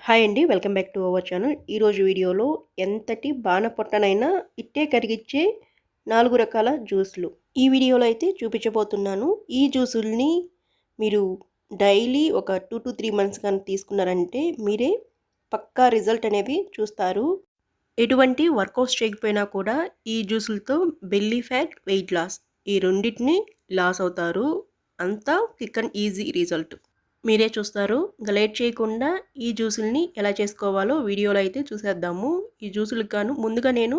Hi అండి welcome back to our channel. ఈరోజు వీడియోలో ఎంతటి బాణపొట్టనైనా ఇట్టే కరిగిచ్చే నాలుగు రకాల జ్యూస్లు. ఈ వీడియోలో అయితే చూపించబోతున్నాను. ఈ జ్యూసుల్ని మీరు డైలీ ఒక టూ టు త్రీ మంత్స్ కానీ తీసుకున్నారంటే మీరే పక్కా రిజల్ట్ అనేవి చూస్తారు. ఎటువంటి వర్కౌట్స్ చేయకపోయినా కూడా ఈ జ్యూసులతో బెల్లీ ఫ్యాట్ వెయిట్ లాస్ ఈ రెండింటిని లాస్ అవుతారు. అంతా క్విక్ అండ్ ఈజీ రిజల్ట్. మీరే చూస్తారు. ఇంకా లేట్ చేయకుండా ఈ జ్యూసుల్ని ఎలా చేసుకోవాలో వీడియోలో అయితే చూసేద్దాము. ఈ జ్యూసులకు గాను ముందుగా నేను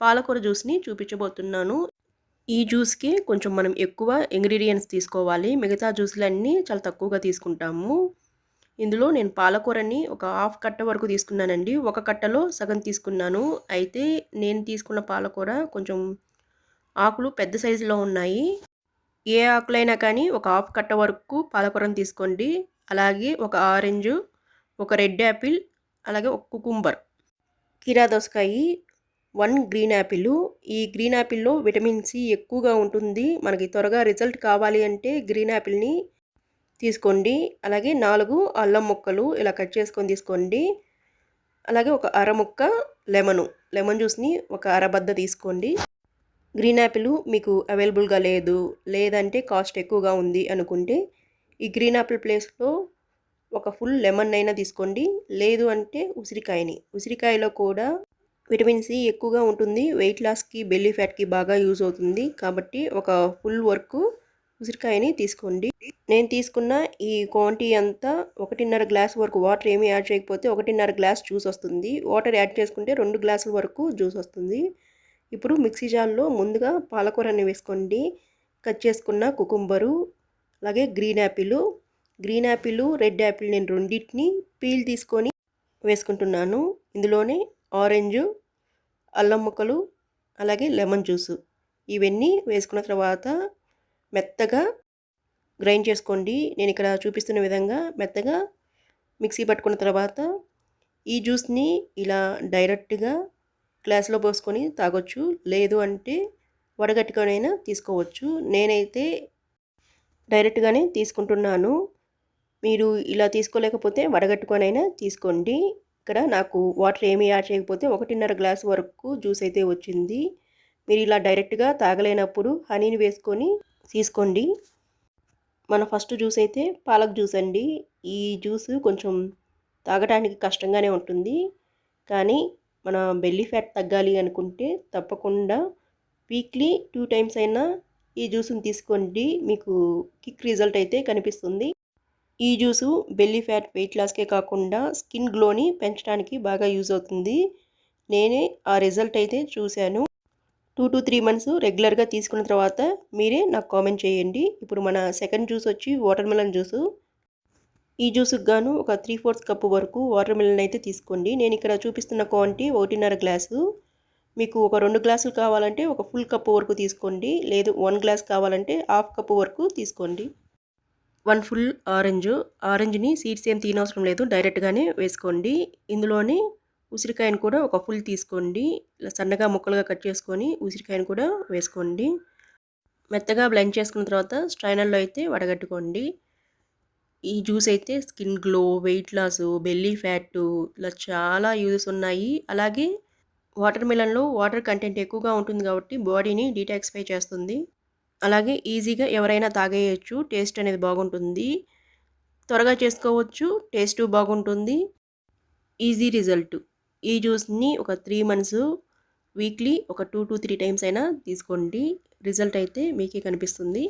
పాలకూర జ్యూస్ని చూపించబోతున్నాను. ఈ జ్యూస్కి కొంచెం మనం ఎక్కువ ఇంగ్రీడియంట్స్ తీసుకోవాలి. మిగతా జ్యూసులన్నీ చాలా తక్కువగా తీసుకుంటాము. ఇందులో నేను పాలకూరని ఒక హాఫ్ కట్ట వరకు తీసుకున్నానండి. ఒక కట్టలో సగం తీసుకున్నాను. అయితే నేను తీసుకున్న పాలకూర కొంచెం ఆకులు పెద్ద సైజులో ఉన్నాయి. ఏ ఆకులైనా కానీ ఒక హాఫ్ కట్ట వరకు పాలకూరను తీసుకోండి. అలాగే ఒక ఆరెంజ్ ఒక రెడ్ యాపిల్ అలాగే ఒక కుకుంబర్. కీరా దోసకాయ వన్ గ్రీన్ యాపిల్. ఈ గ్రీన్ యాపిల్లో విటమిన్ సి ఎక్కువగా ఉంటుంది. మనకి త్వరగా రిజల్ట్ కావాలి అంటే గ్రీన్ యాపిల్ని తీసుకోండి. అలాగే నాలుగు అల్లం ముక్కలు ఇలా కట్ చేసుకొని తీసుకోండి. అలాగే ఒక అర ముక్క లెమను. లెమన్ జ్యూస్ని ఒక అరబద్ద తీసుకోండి. గ్రీన్ యాపిల్ మీకు అవైలబుల్గా లేదు లేదంటే కాస్ట్ ఎక్కువగా ఉంది అనుకుంటే ఈ గ్రీన్ యాపిల్ ప్లేస్లో ఒక ఫుల్ లెమన్ అయినా తీసుకోండి. లేదు అంటే ఉసిరికాయని. ఉసిరికాయలో కూడా విటమిన్ సి ఎక్కువగా ఉంటుంది. వెయిట్ లాస్కి బెల్లీ ఫ్యాట్కి బాగా యూజ్ అవుతుంది. కాబట్టి ఒక ఫుల్ వర్క్ ఉసిరికాయని తీసుకోండి. నేను తీసుకున్న ఈ క్వాంటిటీ అంతా ఒకటిన్నర గ్లాస్ వరకు వాటర్ ఏమీ యాడ్ చేయకపోతే ఒకటిన్నర గ్లాస్ జ్యూస్ వస్తుంది. వాటర్ యాడ్ చేసుకుంటే రెండు గ్లాసుల వరకు జ్యూస్ వస్తుంది. ఇప్పుడు మిక్సీ జార్లో ముందుగా పాలకూరని వేసుకోండి. కట్ చేసుకున్న కుకుంబరు అలాగే green apple. Green apple red apple నేను రెండింటిని పీల్ తీసుకొని వేసుకుంటున్నాను. ఇందులోనే ఆరెంజ్ అల్లం ముక్కలు అలాగే లెమన్ జ్యూస్. ఇవన్నీ వేసుకున్న తర్వాత మెత్తగా గ్రైండ్ చేసుకోండి. నేను ఇక్కడ చూపిస్తున్న విధంగా మెత్తగా మిక్సీ పట్టుకున్న తర్వాత ఈ జ్యూస్ని ఇలా డైరెక్ట్గా గ్లాస్లో పోసుకొని తాగొచ్చు. లేదు అంటే వడగట్టుకొనైనా తీసుకోవచ్చు. నేనైతే డైరెక్ట్గానే తీసుకుంటున్నాను. మీరు ఇలా తీసుకోలేకపోతే వడగట్టుకొనైనా తీసుకోండి. ఇక్కడ నాకు వాటర్ ఏమీ యాడ్ చేయకపోతే ఒకటిన్నర గ్లాస్ వరకు జ్యూస్ అయితే వచ్చింది. మీరు ఇలా డైరెక్ట్గా తాగలేనప్పుడు హనీని వేసుకొని తీసుకోండి. మన ఫస్ట్ జ్యూస్ అయితే పాలక్ జ్యూస్ అండి. ఈ జ్యూస్ కొంచెం తాగడానికి కష్టంగానే ఉంటుంది. కానీ మన బెల్లీ ఫ్యాట్ తగ్గాలి అనుకుంటే తప్పకుండా వీక్లీ టూ టైమ్స్ అయినా ఈ జ్యూస్ని తీసుకోండి. మీకు కిక్ రిజల్ట్ అయితే కనిపిస్తుంది. ఈ జ్యూసు బెల్లీ ఫ్యాట్ వెయిట్ లాస్కే కాకుండా స్కిన్ గ్లోని పెంచడానికి బాగా యూజ్ అవుతుంది. నేనే ఆ రిజల్ట్ అయితే చూశాను. టూ టు త్రీ మంత్స్ రెగ్యులర్గా తీసుకున్న తర్వాత మీరే నాకు కామెంట్ చేయండి. ఇప్పుడు మన సెకండ్ జ్యూస్ వచ్చి వాటర్ మిలన్ జ్యూసు ఈ జ్యూస్కి గాను ఒక త్రీ ఫోర్త్ కప్పు వరకు వాటర్ మిలన్ అయితే తీసుకోండి. నేను ఇక్కడ చూపిస్తున్న క్వాంటిటీ ఒకటిన్నర గ్లాసు. మీకు ఒక రెండు గ్లాసులు కావాలంటే ఒక ఫుల్ కప్పు వరకు తీసుకోండి. లేదు వన్ గ్లాస్ కావాలంటే హాఫ్ కప్పు వరకు తీసుకోండి. One full orange. ఆరెంజ్ని సీడ్స్ ఏం తీనవసరం లేదు. డైరెక్ట్గానే వేసుకోండి. ఇందులోనే ఉసిరికాయను కూడా ఒక ఫుల్ తీసుకోండి. ఇలా సన్నగా ముక్కలుగా కట్ చేసుకొని ఉసిరికాయను కూడా వేసుకోండి. మెత్తగా బ్లెండ్ చేసుకున్న తర్వాత స్ట్రైనర్లో అయితే వడగట్టుకోండి. ఈ జ్యూస్ అయితే skin glow weight loss belly fat ఇలా చాలా యూజెస్ ఉన్నాయి. అలాగే వాటర్ మిలన్లో వాటర్ కంటెంట్ ఎక్కువగా ఉంటుంది కాబట్టి బాడీని డీటాక్సిఫై చేస్తుంది. అలాగే ఈజీగా ఎవరైనా తాగేయచ్చు టేస్ట్ అనేది బాగుంటుంది. త్వరగా చేసుకోవచ్చు టేస్ట్ బాగుంటుంది. Easy result. ఈ జ్యూస్ని ఒక త్రీ మంత్స్ వీక్లీ ఒక టూ టు త్రీ టైమ్స్ అయినా తీసుకోండి. రిజల్ట్ అయితే మీకే కనిపిస్తుంది.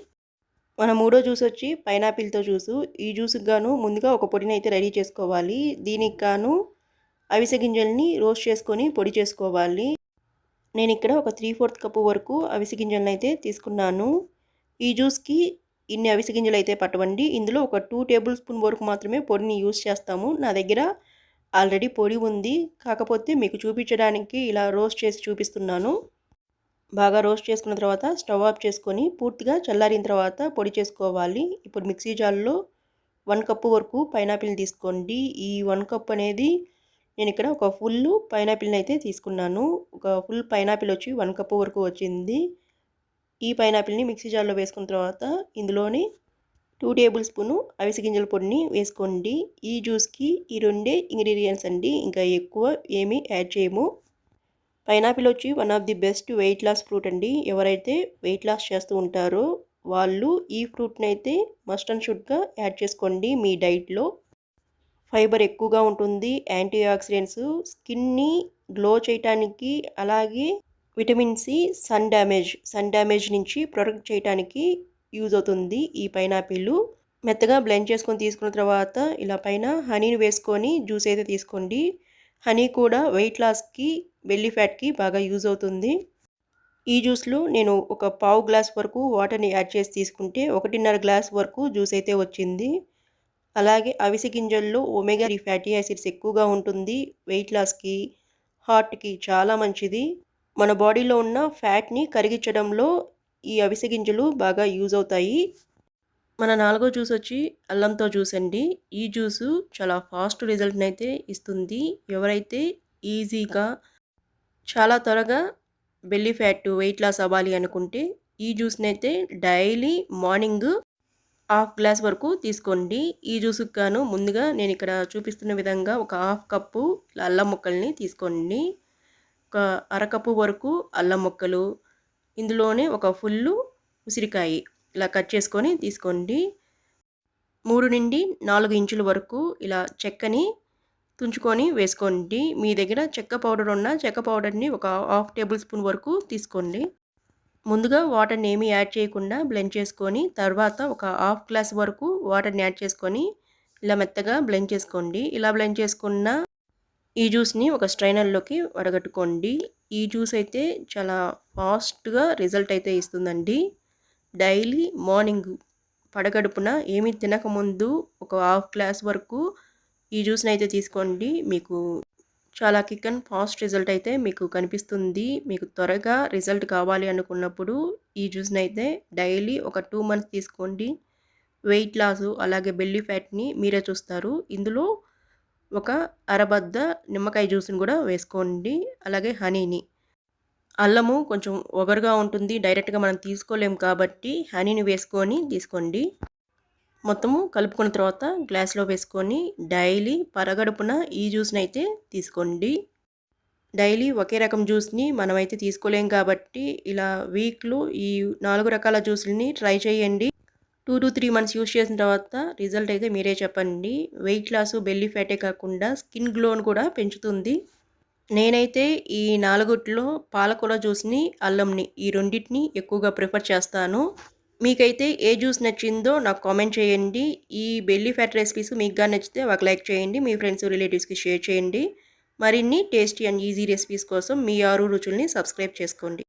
మన మూడో జ్యూస్ వచ్చి పైనాపిల్తో జ్యూసు. ఈ జ్యూస్కి గాను ముందుగా ఒక పొడిని అయితే రెడీ చేసుకోవాలి. దీనికి గాను అవిసె గింజల్ని రోస్ట్ చేసుకొని పొడి చేసుకోవాలి. నేను ఇక్కడ ఒక త్రీ ఫోర్త్ కప్పు వరకు అవిసె గింజలను అయితే తీసుకున్నాను. ఈ జ్యూస్కి ఇన్ని అవిసె గింజలు అయితే పట్టవండి. ఇందులో ఒక టూ టేబుల్ స్పూన్ వరకు మాత్రమే పొడిని యూస్ చేస్తాము. నా దగ్గర ఆల్రెడీ పొడి ఉంది. కాకపోతే మీకు చూపించడానికి ఇలా రోస్ట్ చేసి చూపిస్తున్నాను. బాగా రోస్ట్ చేసుకున్న తర్వాత స్టవ్ ఆఫ్ చేసుకొని పూర్తిగా చల్లారిన తర్వాత పొడి చేసుకోవాలి. ఇప్పుడు మిక్సీ జార్లో వన్ కప్పు వరకు పైనాపిల్ తీసుకోండి. ఈ వన్ కప్ అనేది నేను ఇక్కడ ఒక ఫుల్ పైనాపిల్ని అయితే తీసుకున్నాను. ఒక ఫుల్ పైనాపిల్ వచ్చి వన్ కప్పు వరకు వచ్చింది. ఈ పైనాపిల్ని మిక్సీ జార్లో వేసుకున్న తర్వాత ఇందులోని టూ టేబుల్ స్పూను అవిసె గింజల పొడిని వేసుకోండి. ఈ జ్యూస్కి ఈ రెండే ఇంగ్రీడియంట్స్ అండి. ఇంకా ఎక్కువ ఏమీ యాడ్ చేయము. పైనాపిల్ వచ్చి one of the best weight loss fruit అండి. ఎవరైతే వెయిట్ లాస్ చేస్తూ ఉంటారో వాళ్ళు ఈ ఫ్రూట్ని అయితే మస్ట్ అండ్ షుడ్గా యాడ్ చేసుకోండి మీ డైట్లో. ఫైబర్ ఎక్కువగా ఉంటుంది యాంటీ ఆక్సిడెంట్స్ స్కిన్ని గ్లో చేయటానికి అలాగే vitamin C sun damage sun damage నుంచి ప్రొటెక్ట్ చేయడానికి యూజ్ అవుతుంది ఈ పైనాపిల్. మెత్తగా బ్లెండ్ చేసుకొని తీసుకున్న తర్వాత ఇలా పైన హనీని వేసుకొని జ్యూస్ అయితే తీసుకోండి. హనీ కూడా వెయిట్ లాస్కి బెల్లీ ఫ్యాట్కి బాగా యూజ్ అవుతుంది. ఈ జ్యూస్లో నేను ఒక పావు గ్లాస్ వరకు వాటర్ని యాడ్ చేసి తీసుకుంటే ఒకటిన్నర గ్లాస్ వరకు జ్యూస్ అయితే వచ్చింది. అలాగే అవిసె గింజల్లో ఒమేగా త్రీ ఫ్యాటీ యాసిడ్స్ ఎక్కువగా ఉంటుంది. వెయిట్ లాస్కి హార్ట్కి చాలా మంచిది. మన బాడీలో ఉన్న ఫ్యాట్ని కరిగించడంలో ఈ అవిసె గింజలు బాగా యూజ్ అవుతాయి. మన నాలుగో జ్యూస్ వచ్చి అల్లంతో జ్యూస్ అండి. ఈ జ్యూసు చాలా ఫాస్ట్ రిజల్ట్ని అయితే ఇస్తుంది. ఎవరైతే ఈజీగా చాలా త్వరగా బెల్లీ ఫ్యాట్ వెయిట్ లాస్ అవ్వాలి అనుకుంటే ఈ జ్యూస్ని అయితే డైలీ మార్నింగ్ హాఫ్ గ్లాస్ వరకు తీసుకోండి. ఈ జ్యూస్కి గాను ముందుగా నేను ఇక్కడ చూపిస్తున్న విధంగా ఒక హాఫ్ కప్పు అల్లం ముక్కల్ని తీసుకోండి. ఒక అరకప్పు వరకు అల్లం ముక్కలు ఇందులోనే ఒక ఫుల్లు ఉసిరికాయ. ఇలా కట్ చేసుకొని తీసుకోండి. మూడు నుండి నాలుగు ఇంచుల వరకు ఇలా చెక్కని తుంచుకొని వేసుకోండి. మీ దగ్గర చెక్క పౌడర్ ఉన్న చెక్క పౌడర్ని ఒక హాఫ్ టేబుల్ స్పూన్ వరకు తీసుకోండి. ముందుగా వాటర్ని ఏమీ యాడ్ చేయకుండా బ్లెండ్ చేసుకొని తర్వాత ఒక హాఫ్ గ్లాస్ వరకు వాటర్ని యాడ్ చేసుకొని ఇలా మెత్తగా బ్లెండ్ చేసుకోండి. ఇలా బ్లెండ్ చేసుకున్న ఈ జ్యూస్ని ఒక స్ట్రైనర్లోకి వడగట్టుకోండి. ఈ జ్యూస్ అయితే చాలా ఫాస్ట్గా రిజల్ట్ అయితే ఇస్తుందండి. డైలీ మార్నింగ్ పడగడుపున ఏమీ తినకముందు ఒక హాఫ్ గ్లాస్ వరకు ఈ జ్యూస్ని అయితే తీసుకోండి. మీకు చాలా క్విక్ అండ్ ఫాస్ట్ రిజల్ట్ అయితే మీకు కనిపిస్తుంది. మీకు త్వరగా రిజల్ట్ కావాలి అనుకున్నప్పుడు ఈ జ్యూస్ని అయితే డైలీ ఒక టూ మంత్స్ తీసుకోండి. వెయిట్ లాస్ అలాగే బెల్లీ ఫ్యాట్ని మీరే చూస్తారు. ఇందులో ఒక అరబద్ద నిమ్మకాయ జ్యూస్ని కూడా వేసుకోండి. అలాగే హనీని. అల్లము కొంచెం ఒగరుగా ఉంటుంది డైరెక్ట్గా మనం తీసుకోలేము కాబట్టి హనీని వేసుకొని తీసుకోండి. మొత్తము కలుపుకున్న తర్వాత గ్లాస్లో వేసుకొని డైలీ పరగడుపున ఈ జ్యూస్ని అయితే తీసుకోండి. డైలీ ఒకే రకం జ్యూస్ని మనమైతే తీసుకోలేం కాబట్టి ఇలా వీక్లో ఈ నాలుగు రకాల జ్యూస్ని ట్రై చేయండి. Two to three months use చేసిన తర్వాత రిజల్ట్ అయితే మీరే చెప్పండి. వెయిట్ లాస్ బెల్లీ ఫ్యాటే కాకుండా స్కిన్ గ్లోన్ కూడా పెంచుతుంది. నేనైతే ఈ నాలుగుట్లో పాలకూర జ్యూస్ని అల్లంని ఈ రెండింటిని ఎక్కువగా ప్రిఫర్ చేస్తాను. మీకైతే ఏ జ్యూస్ నచ్చిందో నాకు కామెంట్ చేయండి. ఈ బెల్లీ ఫ్యాట్ రెసిపీస్ మీకు నచ్చితే ఒక లైక్ చేయండి. మీ ఫ్రెండ్స్ రిలేటివ్స్కి షేర్ చేయండి. మరిన్ని టేస్టీ అండ్ ఈజీ రెసిపీస్ కోసం మీ ఆరు రుచుల్ని సబ్స్క్రైబ్ చేసుకోండి.